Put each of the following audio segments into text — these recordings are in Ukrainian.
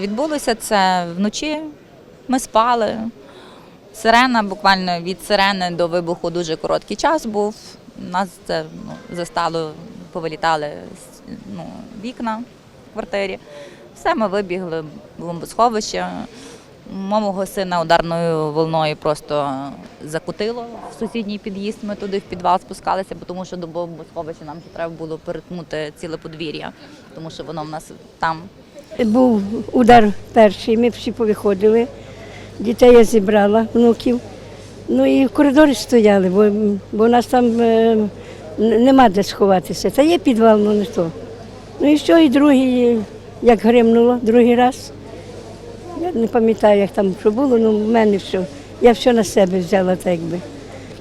Відбулося це вночі. Ми спали. Сирена, буквально від сирени до вибуху дуже короткий час був. Нас це ну, застало, повилітали ну, вікна в квартирі. Все, ми вибігли в бомбосховище. Мого сина ударною волною просто закутило в сусідній під'їзд. Ми туди в підвал спускалися, бо тому що до бомбосховища нам треба було перетнути ціле подвір'я, тому що воно в нас там Був удар перший, ми всі повиходили. Дітей я зібрала, внуків. Ну і в коридорі стояли, бо, бо у нас там е, нема де сховатися. Та є підвал, ну не то. Ну і що, і другий, як гримнуло, другий раз. Я не пам'ятаю, як там що було, ну в мене все. Я все на себе взяла так якби.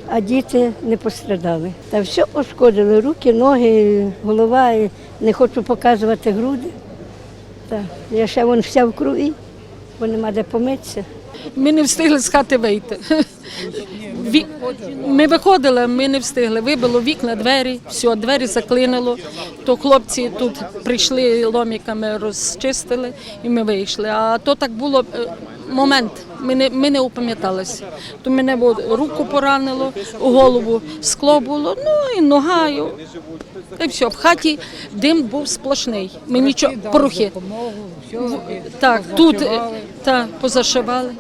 А діти не пострадали. Та все пошкодили, руки, ноги, голова. Не хочу показувати груди. Так, я ще вон вся в крові, бо нема де помитися. Ми не встигли з хати вийти. Ми виходили, ми не встигли. Вибило вікна, двері, все, двері заклинило. То хлопці тут прийшли ломіками, розчистили і ми вийшли. А то так було е, момент. Ми не, ми не опам'яталися. То мене бо, руку поранило, голову скло було, ну і ногаю. І, й все. В хаті дим був сплошний. Ми нічого, порухи. Так, тут та, позашивали.